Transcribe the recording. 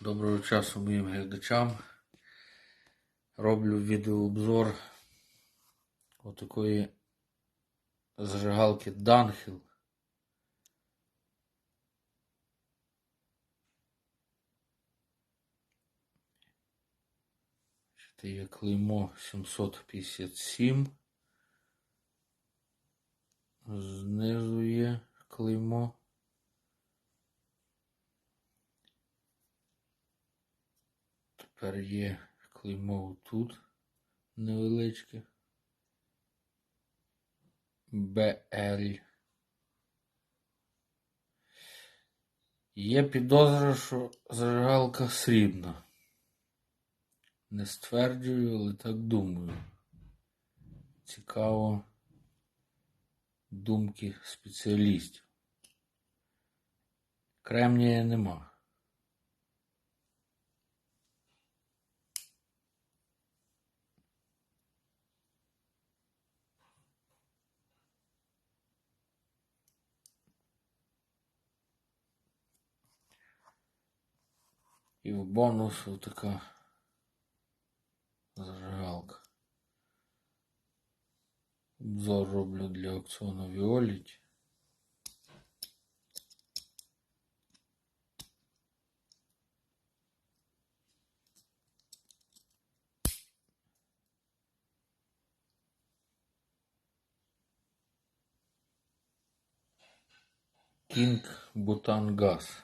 Доброго часу моїм глядачам. Роблю відеообзор отакої зажигалки Dunhill. Це є клеймо 757. Знизу є клеймо. Тепер є клеймо тут невеличке. БЛ. Є підозра, що зажигалка срібна. Не стверджую, але так думаю. Цікаво думки спеціалістів. Кремнія нема. І в бонус така зажигалка. Обзор роблю для аукціону Віоліті. Кінг Бутан Газ.